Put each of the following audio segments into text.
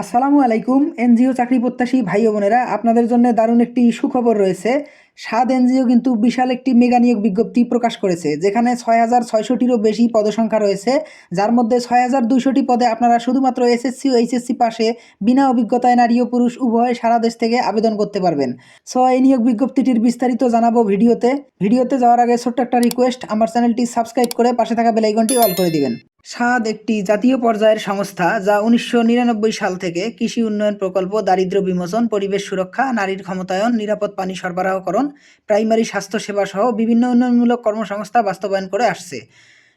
আসসালামু আলাইকুম, এনজিও চাকরি প্রত্যাশী ভাই বোনেরা, আপনাদের জন্য দারুণ একটি সুখবর রয়েছে। সাদ এনজিও কিন্তু বিশাল একটি মেগা নিয়োগ বিজ্ঞপ্তি প্রকাশ করেছে, যেখানে ছয় হাজার ছয়শোটিরও বেশি পদসংখ্যা রয়েছে। যার মধ্যে ছয় হাজার দুইশোটি পদে আপনারা শুধুমাত্র এসএসসি ও এইচএসসি পাশে বিনা অভিজ্ঞতায় নারী ও পুরুষ উভয় সারা দেশ থেকে আবেদন করতে পারবেন। সো, এই নিয়োগ বিজ্ঞপ্তিটির বিস্তারিত জানাব ভিডিওতে। ভিডিওতে যাওয়ার আগে ছোট্ট একটা রিকোয়েস্ট আমার চ্যানেলটি সাবস্ক্রাইব করে পাশে থাকা বেলাইকনটি অল করে দিবেন। সাদ একটি জাতীয় পর্যায়ের সংস্থা যা উনিশশো নিরানব্বই সাল থেকে কৃষি উন্নয়ন প্রকল্প দারিদ্র্য বিমোচন, পরিবেশ সুরক্ষা, নারীর ক্ষমতায়ন, নিরাপদ পানি সরবরাহকরণ, প্রাইমারি স্বাস্থ্যসেবা সহ বিভিন্ন উন্নয়নমূলক কর্মসংস্থা বাস্তবায়ন করে আসছে।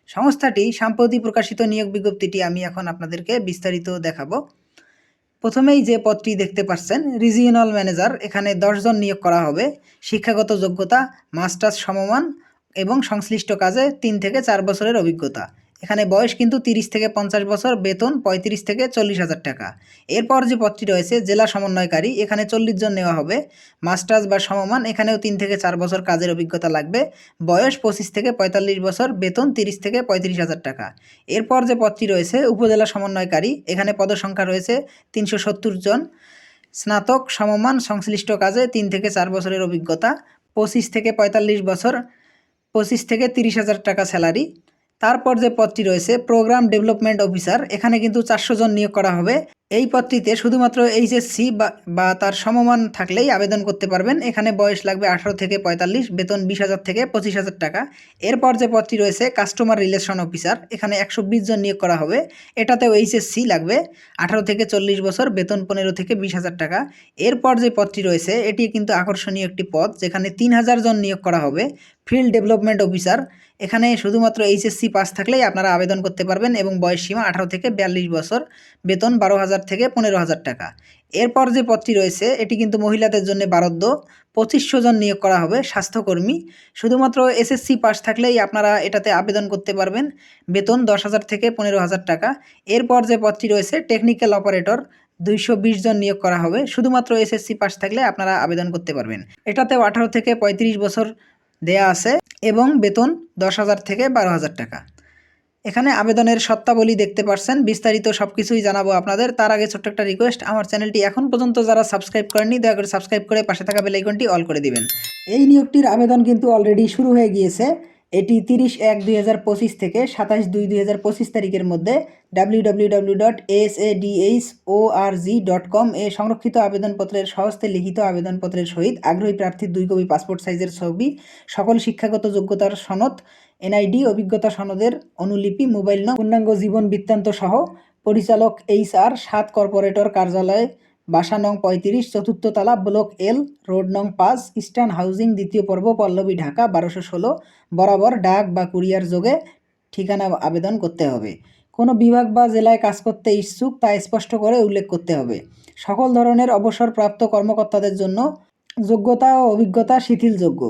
সংস্থাটি সাম্প্রতি প্রকাশিত নিয়োগ বিজ্ঞপ্তিটি আমি এখন আপনাদেরকে বিস্তারিত দেখাবো। প্রথমেই যে পদটি দেখতে পাচ্ছেন, রিজিওনাল ম্যানেজার, এখানে দশজন নিয়োগ করা হবে। শিক্ষাগত যোগ্যতা, মাস্টার্স সমমান এবং সংশ্লিষ্ট কাজে তিন থেকে চার বছরের অভিজ্ঞতা। এখানে বয়স কিন্তু তিরিশ থেকে পঞ্চাশ বছর, বেতন পঁয়ত্রিশ থেকে চল্লিশ হাজার টাকা। এরপর যে পদটি রয়েছে, জেলা সমন্বয়কারী, এখানে চল্লিশ জন নেওয়া হবে। মাস্টার্স বা সমমান, এখানেও তিন থেকে চার বছর কাজের অভিজ্ঞতা লাগবে। বয়স পঁচিশ থেকে পঁয়তাল্লিশ বছর, বেতন তিরিশ থেকে পঁয়ত্রিশ হাজার টাকা। এরপর যে পদটি রয়েছে, উপজেলা সমন্বয়কারী, এখানে পদসংখ্যা রয়েছে তিনশো সত্তর জন। স্নাতক, সমমান, সংশ্লিষ্ট কাজে তিন থেকে চার বছরের অভিজ্ঞতা। পঁচিশ থেকে পঁয়তাল্লিশ বছর, পঁচিশ থেকে তিরিশ হাজার টাকা স্যালারি। তারপর যে পদটি রয়েছে প্রোগ্রাম ডেভেলপমেন্ট অফিসার এখানে কিন্তু চারশো জন নিয়োগ করা হবে। এই পদটিতে শুধুমাত্র এইচএসসি বা তার সমমান থাকলেই আবেদন করতে পারবেন। এখানে বয়স লাগবে আঠারো থেকে পঁয়তাল্লিশ, বেতন বিশ হাজার থেকে পঁচিশ হাজার টাকা। এরপর যে পদটি রয়েছে কাস্টমার রিলেশন অফিসার এখানে একশো বিশ জন নিয়োগ করা হবে। এটাতেও এইচএসসি লাগবে আঠারো থেকে চল্লিশ বছর, বেতন পনেরো থেকে বিশ হাজার টাকা। এরপর যে পদটি রয়েছে, এটি কিন্তু আকর্ষণীয় একটি পদ, যেখানে তিন হাজার জন নিয়োগ করা হবে। ফিল্ড ডেভেলপমেন্ট অফিসার এখানে শুধুমাত্র এইচএসসি পাস থাকলেই আপনারা আবেদন করতে পারবেন এবং বয়স সীমা আঠারো থেকে বিয়াল্লিশ বছর, বেতন বারো হাজার থেকে পনেরো হাজার টাকা। এরপর যে পদটি রয়েছে, এটি কিন্তু মহিলাদের জন্য বারদ্য পঁচিশশো জন নিয়োগ করা হবে স্বাস্থ্যকর্মী। শুধুমাত্র এসএসসি পাস থাকলেই আপনারা এটাতে আবেদন করতে পারবেন, বেতন দশ হাজার থেকে পনেরো হাজার টাকা। এরপর যে পদটি রয়েছে টেকনিক্যাল অপারেটর দুইশো বিশ জন নিয়োগ করা হবে। শুধুমাত্র এসএসসি পাস থাকলে আপনারা আবেদন করতে পারবেন। এটাতেও আঠারো থেকে পঁয়ত্রিশ বছর দেয়া আছে এবং বেতন দশ হাজার থেকে বারো হাজার টাকা। এখানে আবেদনের সত্তাবলী দেখতে পারছেন, বিস্তারিত সব কিছুই জানাব আপনাদের। তার আগে ছোট্ট একটা রিকোয়েস্ট আমার চ্যানেলটি এখন পর্যন্ত যারা সাবস্ক্রাইব করেননি, দয়া করে সাবস্ক্রাইব করে পাশে থাকা বেলাইকনটি অল করে দিবেন। এই নিয়োগটির আবেদন কিন্তু অলরেডি শুরু হয়ে গিয়েছে। এটি তিরিশ এক দুই হাজার পঁচিশ থেকে সাতাশ দুই দুই হাজার পঁচিশ তারিখের মধ্যে W dot S A DH O R G dot com এ সংরক্ষিত আবেদনপত্রের সহস্তে লিখিত আবেদনপত্রের সহিত আগ্রহী প্রার্থীর দুই কপি পাসপোর্ট সাইজের ছবি, সকল শিক্ষাগত যোগ্যতার সনদ, এনআইডি, অভিজ্ঞতা সনদের অনুলিপি, মোবাইল নং পূর্ণাঙ্গ জীবন বৃত্তান্ত সহ পরিচালক এইচ আর সাত কর্পোরেটর কার্যালয় বাসা নং পঁয়ত্রিশ, চতুর্থ তালা, ব্লক এল, রোড নং পাঁচ, ইস্টার্ন হাউজিং, দ্বিতীয় পর্ব, পল্লবী, ঢাকা, বারোশো ষোলো। বরাবর ডাক বা কুরিয়ার যোগে ঠিকানা আবেদন করতে হবে। কোনো বিভাগ বা জেলায় কাজ করতে ইচ্ছুক তা স্পষ্ট করে উল্লেখ করতে হবে। সকল ধরনের অবসরপ্রাপ্ত কর্মকর্তাদের জন্য যোগ্যতা ও অভিজ্ঞতা শিথিলযোগ্য।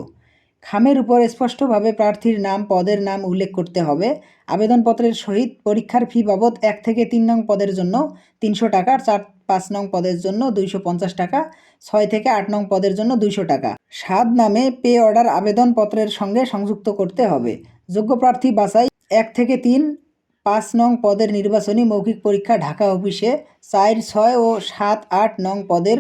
খামের উপর স্পষ্টভাবে প্রার্থীর নাম, পদের নাম উল্লেখ করতে হবে। আবেদনপত্রের সহিত পরীক্ষার ফি বাবদ এক থেকে তিন নং পদের জন্য তিনশো টাকার চার পাঁচ নং পদের জন্য দুইশো পঞ্চাশ টাকা, ছয় থেকে আট নং পদের জন্য দুইশো টাকা। সাত নামে পে অর্ডার আবেদনপত্রের সঙ্গে সংযুক্ত করতে হবে। যোগ্য প্রার্থী বাছাই এক থেকে তিন, পাঁচ নং পদের নির্বাচনী মৌখিক পরীক্ষা ঢাকা অফিসে চার, ছয় ও সাত, আট নং পদের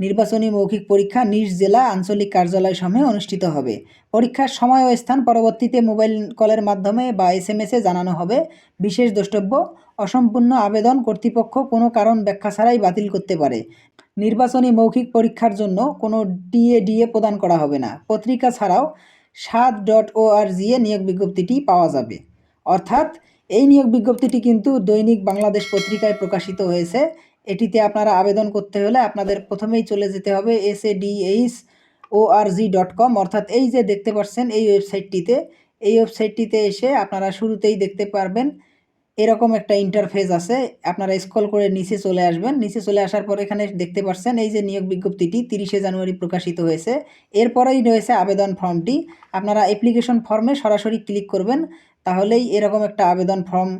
নির্বাচনী মৌখিক পরীক্ষা নিজ জেলা আঞ্চলিক কার্যালয় সমূহে অনুষ্ঠিত হবে। পরীক্ষার সময় ও স্থান পরবর্তীতে মোবাইল কলের মাধ্যমে বা এস এম এসে জানানো হবে। বিশেষ দ্রষ্টব্য অসম্পূর্ণ আবেদন কর্তৃপক্ষ কোনো কারণ ব্যাখ্যা ছাড়াই বাতিল করতে পারে। নির্বাচনী মৌখিক পরীক্ষার জন্য কোনো ডিএ ডিএ প্রদান করা হবে না। পত্রিকা ছাড়াও সাত ডট ও আর জি এ নিয়োগ বিজ্ঞপ্তিটি পাওয়া যাবে। অর্থাৎ, এই নিয়োগ বিজ্ঞপ্তিটি কিন্তু দৈনিক বাংলাদেশ পত্রিকায় প্রকাশিত হয়েছে। এটিতে আপনারা আবেদন করতে হলে আপনাদের প্রথমেই চলে যেতে হবে S A DH O R G dot com. অর্থাৎ এই যে দেখতে পাচ্ছেন এই ওয়েবসাইটটিতে এই ওয়েবসাইটটিতে এসে আপনারা শুরুতেই দেখতে পারবেন এরকম একটা ইন্টারফেস আছে। আপনারা স্ক্রল করে নিচে চলে আসবেন। নিচে চলে আসার পর এখানে দেখতে পাচ্ছেন, এই যে নিয়োগ বিজ্ঞপ্তিটি তিরিশে জানুয়ারি প্রকাশিত হয়েছে। এরপরেই রয়েছে আবেদন ফর্মটি। আপনারা অ্যাপ্লিকেশন ফর্মে সরাসরি ক্লিক করবেন, তাহলেই এরকম একটা আবেদন ফর্ম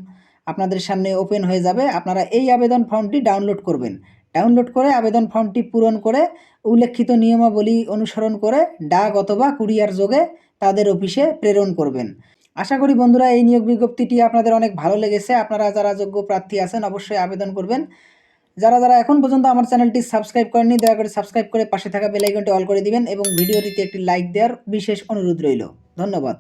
আপনাদের সামনে ওপেন হয়ে যাবে। আপনারা এই আবেদন ফর্মটি ডাউনলোড করবেন। ডাউনলোড করে আবেদন ফর্মটি পূরণ করে উল্লেখিত নিয়মাবলী অনুসরণ করে ডাক অথবা কুরিয়ার যোগে তাদের অফিসে প্রেরণ করবেন। আশা করি বন্ধুরা এই নিয়োগ বিজ্ঞপ্তিটি আপনাদের অনেক ভালো লেগেছে। আপনারা যারা যোগ্য প্রার্থী আছেন অবশ্যই আবেদন করবেন। যারা যারা এখন পর্যন্ত আমার চ্যানেলটি সাবস্ক্রাইব করেননি, দয়া করে সাবস্ক্রাইব করে পাশে থাকা বেলাইকনটি অল করে দিবেন এবং ভিডিওটিতে একটি লাইক দেওয়ার বিশেষ অনুরোধ রইল। ধন্যবাদ।